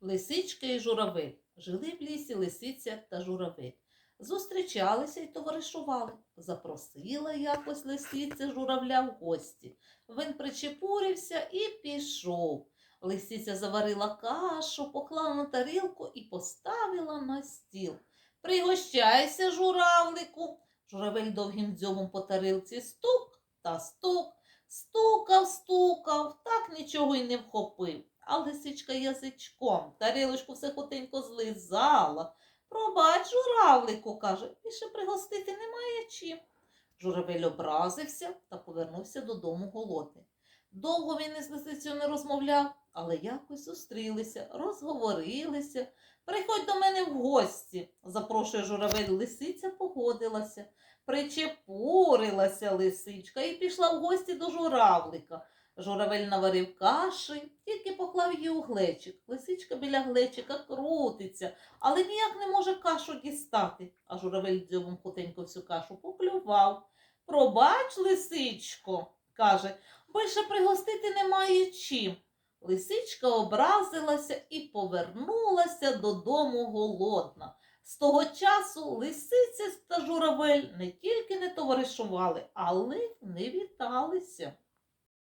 Лисичка і журавель. Жили в лісі лисиця та журавель. Зустрічалися й товаришували. Запросила якось лисиця журавля в гості. Він причепурився і пішов. Лисиця заварила кашу, поклала на тарілку і поставила на стіл. Пригощайся, журавлику. Журавель довгим дзьобом по тарілці стук та стук. Стукав, стукав, так нічого й не вхопив. А лисичка язичком тарілочку все хотенько злизала. Пробач, журавлику, каже, більше пригостити немає чим. Журавель образився та повернувся додому голодний. Довго він із лисицею не розмовляв, але якось зустрілися, розговорилися. Приходь до мене в гості, запрошує журавель. Лисиця погодилася. Причепурилася лисичка і пішла в гості до журавлика. Журавель наварив каші, тільки поклав її у глечик. Лисичка біля глечика крутиться, але ніяк не може кашу дістати. А журавель дзьобом хутенько всю кашу поклював. Пробач, лисичко, каже, більше пригостити немає чим. Лисичка образилася і повернулася додому голодна. З того часу лисиця та журавель не тільки не товаришували, але й не віталися.